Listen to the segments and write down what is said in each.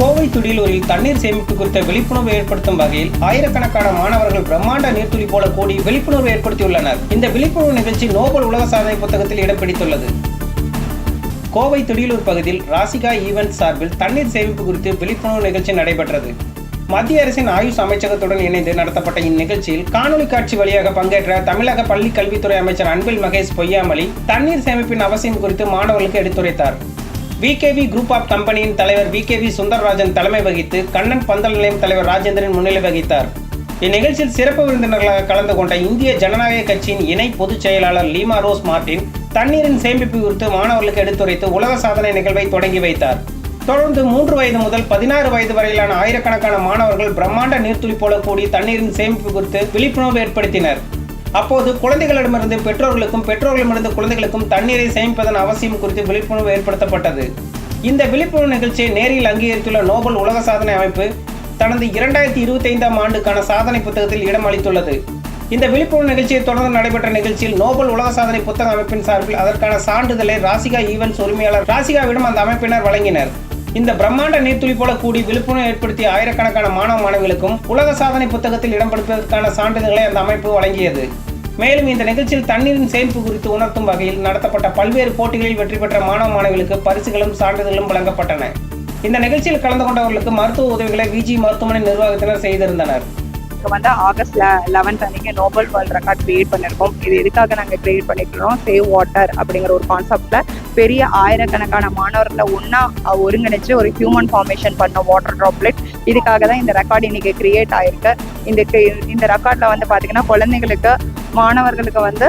கோவை துடியலூரில் தண்ணீர் சேமிப்பு குறித்த விழிப்புணர்வு ஏற்படுத்தும் வகையில் ஆயிரக்கணக்கான மாணவர்கள் பிரம்மாண்ட நீர்த்துளி போல கூடி விழிப்புணர்வு ஏற்படுத்தியுள்ளனர். இந்த விழிப்புணர்வு நிகழ்ச்சி நோபல் உலக சாதனை புத்தகத்தில் இடம் பிடித்துள்ளது. கோவை துடியலூர் பகுதியில் ராசிகா ஈவென்ட் சார்பில் தண்ணீர் சேமிப்பு குறித்து விழிப்புணர்வு நிகழ்ச்சி நடைபெற்றது. மத்திய அரசின் ஆயுஷ் அமைச்சகத்துடன் இணைந்து நடத்தப்பட்ட இந்நிகழ்ச்சியில் காணொலி காட்சி வழியாக பங்கேற்ற தமிழக பள்ளி கல்வித்துறை அமைச்சர் அன்பில் மகேஷ் பொய்யாமலி தண்ணீர் சேமிப்பின் அவசியம் குறித்து மாணவர்களுக்கு எடுத்துரைத்தார். விகேவி குரூப் ஆஃப் கம்பெனியின் தலைவர் விகேவி சுந்தரராஜன் தலைமை வகித்து கண்ணன் பந்தல் நிலையம் தலைவர் ராஜேந்திரன் முன்னிலை வகித்தார். இந்நிகழ்ச்சியில் சிறப்பு விருந்தினர்களாக கலந்து கொண்ட இந்திய ஜனநாயக கட்சியின் இணை பொதுச் செயலாளர் லீமா ரோஸ் மார்டின் தண்ணீரின் சேமிப்பு குறித்து மாணவர்களுக்கு எடுத்துரைத்து உலக சாதனை நிகழ்வை தொடங்கி வைத்தார். தொடர்ந்து மூன்று வயது முதல் பதினாறு வயது வரையிலான ஆயிரக்கணக்கான மாணவர்கள் பிரம்மாண்ட நீர்த்துளி போல கூடி தண்ணீரின் சேமிப்பு குறித்து விழிப்புணர்வு ஏற்படுத்தினர். அப்போது குழந்தைகளிடமிருந்து பெற்றோர்களுக்கும் பெற்றோர்களிடமிருந்து குழந்தைகளுக்கும் தண்ணீரை சேமிப்பதன் அவசியம் குறித்து விழிப்புணர்வு ஏற்படுத்தப்பட்டது. இந்த விழிப்புணர்வு நிகழ்ச்சியை நேரில் அங்கீகரித்துள்ள நோபல் உலக சாதனை அமைப்பு தனது இரண்டாயிரத்தி இருபத்தி ஐந்தாம் ஆண்டுக்கான சாதனை புத்தகத்தில் இடம் அளித்துள்ளது. இந்த விழிப்புணர்வு நிகழ்ச்சியை தொடர்ந்து நடைபெற்ற நிகழ்ச்சியில் நோபல் உலக சாதனை புத்தக அமைப்பின் சார்பில் அதற்கான சான்றிதழை ராசிகா ஈவென்ட்ஸ் உரிமையாளர் ராசிகாவிடம் அந்த அமைப்பினர் வழங்கினர். இந்த பிரம்மாண்ட நீர்த்துளி போல கூடி விழிப்புணர்வு ஏற்படுத்திய ஆயிரக்கணக்கான மாணவ மாணவிகளுக்கும் உலக சாதனை புத்தகத்தில் இடம் சான்றிதழ்களை அந்த அமைப்பு வழங்கியது. மேலும் இந்த நிகழ்ச்சியில் தண்ணீரின் சேமிப்பு குறித்து உணர்த்தும் வகையில் நடத்தப்பட்ட பல்வேறு போட்டிகளில் வெற்றி பெற்ற மாணவ மாணவிகளுக்கு பரிசுகளும் சான்றிதழ்களும் வழங்கப்பட்டன. இந்த நிகழ்ச்சியில் கலந்து கொண்டவர்களுக்கு மருத்துவ உதவிகளை விஜி மருத்துவமனை நிர்வாகத்தினர் செய்திருந்தனர். இப்போ வந்து ஆகஸ்ட் லெவன்த் அன்னைக்கு நோபல் வேர்ல்ட் ரெக்கார்ட் கிரியேட் பண்ணியிருக்கோம் இது எதுக்காக நாங்கள் கிரியேட் பண்ணிக்கிறோம் சேவ் வாட்டர் அப்படிங்கிற ஒரு கான்செப்ட்ல பெரிய ஆயிரக்கணக்கான மாணவர்களை ஒன்றா ஒருங்கிணைச்சு ஒரு ஹியூமன் ஃபார்மேஷன் பண்ண வாட்டர் ட்ராப்லெட் இதுக்காக தான் இந்த ரெக்கார்ட் இன்னைக்கு கிரியேட் ஆயிருக்கு. இந்த இந்த ரெக்கார்ட்ல வந்து பார்த்தீங்கன்னா குழந்தைங்களுக்கு மாணவர்களுக்கு வந்து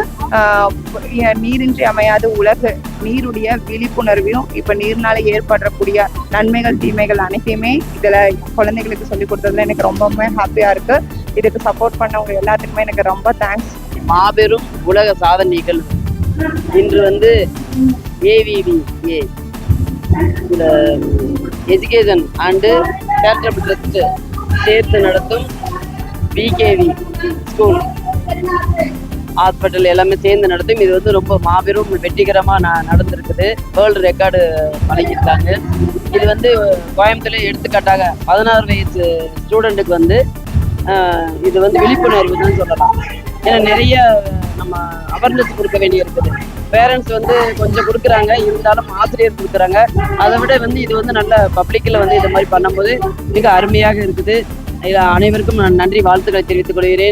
நீரின்றி அமையாது உலகு நீருடைய விழிப்புணர்வையும் இப்போ நீர்னால ஏற்படக்கூடிய நன்மைகள் தீமைகள் அனைத்தையுமே இதில் குழந்தைகளுக்கு சொல்லி கொடுத்ததுல எனக்கு ரொம்பவுமே ஹாப்பியாக இருக்கு. இதுக்கு சப்போர்ட் பண்ணவங்க எல்லாத்துக்குமே எனக்கு ரொம்ப தேங்க்ஸ் மாபெரும் உலக சாதனைகள். இன்று வந்து ஏவிவி ஏ இந்த எஜுகேஷன் அண்டு சேரிட்டபிள் ட்ரஸ்ட் சேர்த்து நடத்தும் பிகேவி ஸ்கூல் ஹாஸ்பிட்டல் எல்லாமே சேர்ந்து நடத்தும். இது வந்து ரொம்ப மாபெரும் வெற்றிகரமாக நான் நடந்திருக்குது. வேர்ல்டு ரெக்கார்டு வழங்கியிருக்காங்க. இது வந்து கோயம்புத்தூர்லேயே எடுத்துக்காட்டாக பதினாறு வயசு ஸ்டூடெண்ட்டுக்கு வந்து இது வந்து விழிப்புணர்வு தான் சொல்லலாம். ஏன்னா நிறைய நம்ம அவேர்னஸ் கொடுக்க வேண்டி இருக்குது பேரண்ட்ஸ் வந்து கொஞ்சம் கொடுக்குறாங்க இருந்தாலும் ஆசிரியர் கொடுக்குறாங்க. அதை விட வந்து இது வந்து நல்ல பப்ளிக்கில் வந்து இது மாதிரி பண்ணும்போது மிக அருமையாக இருக்குது. இதில் அனைவருக்கும் நான் நன்றி வாழ்த்துக்களை தெரிவித்துக் கொள்கிறேன்.